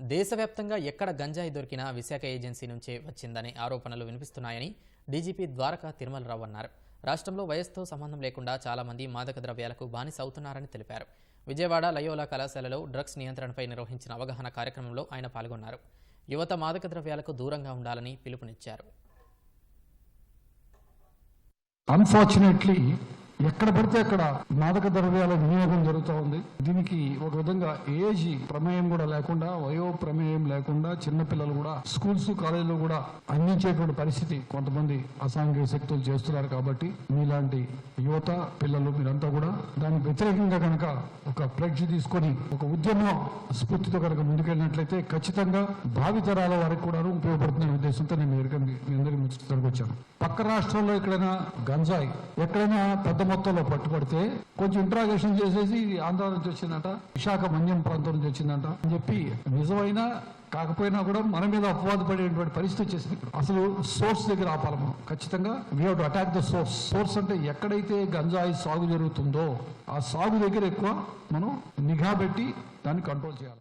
దేశవ్యాప్తంగా ఎక్కడ గంజాయి దొరికినా విశాఖ ఏజెన్సీ నుంచే వచ్చిందనే ఆరోపణలు వినిపిస్తున్నాయని డీజీపీ ద్వారకా తిరుమలరావు అన్నారు. రాష్ట్రంలో వయస్సుతో సంబంధం లేకుండా చాలా మంది మాదక ద్రవ్యాలకు బానిస అవుతున్నారని తెలిపారు. విజయవాడ లయోలా కళాశాలలో డ్రగ్స్ నియంత్రణపై నిర్వహించిన అవగాహన కార్యక్రమంలో ఆయన పాల్గొన్నారు. యువత మాదక ద్రవ్యాలకు దూరంగా ఉండాలని పిలుపునిచ్చారు. అన్ఫార్చునేట్లీ ఎక్కడ పడితే అక్కడ మాదక ద్రవ్యాల వినియోగం జరుగుతూ ఉంది. దీనికి ఒక విధంగా ఏజ్ ప్రమేయం కూడా లేకుండా వయో ప్రమేయం లేకుండా చిన్నపిల్లలు కూడా స్కూల్స్ కాలేజీలు కూడా అందించేటువంటి పరిస్థితి కొంతమంది అసాంఘిక శక్తులు చేస్తున్నారు కాబట్టి మీలాంటి యువత పిల్లలు మీరంతా కూడా దానికి వ్యతిరేకంగా కనుక ఒక ప్రేక్ష తీసుకొని ఒక ఉద్యమ స్ఫూర్తితో కనుక ముందుకెళ్ళినట్లయితే ఖచ్చితంగా భావితరాల వారికి కూడా ఉపయోగపడుతున్న ఉద్దేశంతో నేను మీ మీ ముందుకు వచ్చాను. పక్క రాష్ట్రంలో ఎక్కడైనా గంజాయి ఎక్కడైనా పెద్ద మొత్తంలో పట్టుబడితే కొంచెం ఇంట్రాగేషన్ చేసేసి ఆంధ్ర నుంచి వచ్చిందంట విశాఖ మన్యం ప్రాంతం నుంచి వచ్చిందంట అని చెప్పి నిజమైన కాకపోయినా కూడా మన మీద అపవాదు పడేటువంటి పరిస్థితి వచ్చేసింది ఇప్పుడు. అసలు సోర్స్ దగ్గర ఆపాలి మనం. ఖచ్చితంగా we have to attack the source source అంటే ఎక్కడైతే గంజాయి సాగు జరుగుతుందో ఆ సాగు దగ్గర ఎక్కువ మనం నిఘా పెట్టి దాన్ని కంట్రోల్ చేయాలి.